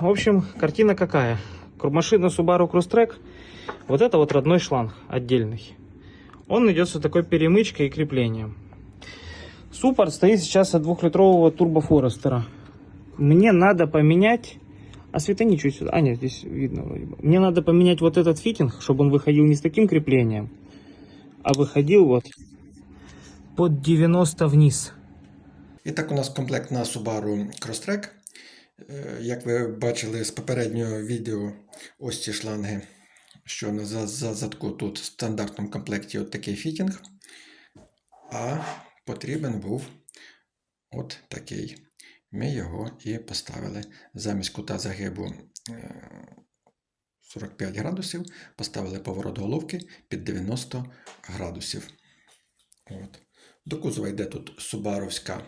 В общем, картина какая? Машина Subaru Crosstrek, вот это вот родной шланг отдельный. Он идет с такой перемычкой и креплением. Суппорт стоит сейчас от двухлитрового турбо Форестера. Мне надо поменять... А светани чуть сюда. А, нет, здесь видно вроде бы. Мне надо поменять вот этот фитинг, чтобы он выходил не с таким креплением, а выходил вот под 90 вниз. І так у нас комплект на Subaru Crosstrek. Е, Як ви бачили з попереднього відео, ось ці шланги, що на за, за задку тут в стандартному комплекті от такий фітінг. А потрібен був от такий. Ми його і поставили замість кута загибу е, 45 градусів, поставили поворот головки під 90 градусів. От. До кузова йде тут субаровська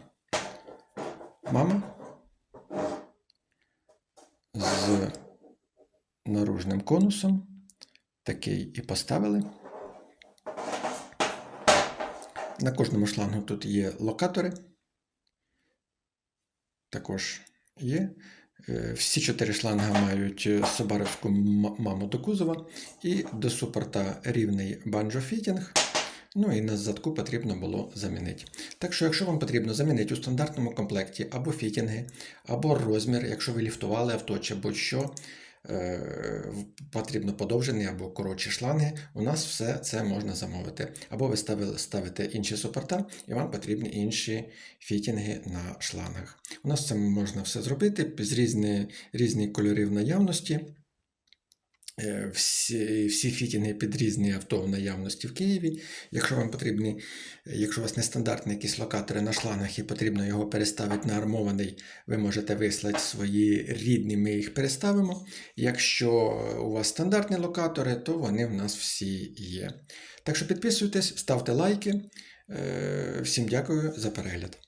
мама з наружним конусом. Такий і поставили. На кожному шлангу тут є локатори. Також є. Е, Всі чотири шланга мають е, собаровську маму до кузова і до супорта рівний банджо-фітінг. Ну і на задку потрібно було замінити. Так що, якщо вам потрібно замінити у стандартному комплекті або фітінги, або розмір, якщо ви ліфтували авто чи будь-що, потрібно подовжені або коротші шланги, у нас все це можна замовити. Або ви ставите інші супорта, і вам потрібні інші фітінги на шлангах. У нас це можна все зробити з різні, різні кольори в наявності. Е, Всі, всі фітінги під різні авто в наявності в Києві. Якщо вам потрібні, якщо у вас нестандартні якісь локатори на шлангах і потрібно його переставити на армований, ви можете вислати свої рідні, ми їх переставимо. Якщо у вас стандартні локатори, то вони в нас всі є. Так що підписуйтесь, ставте лайки. Е, Всім дякую за перегляд.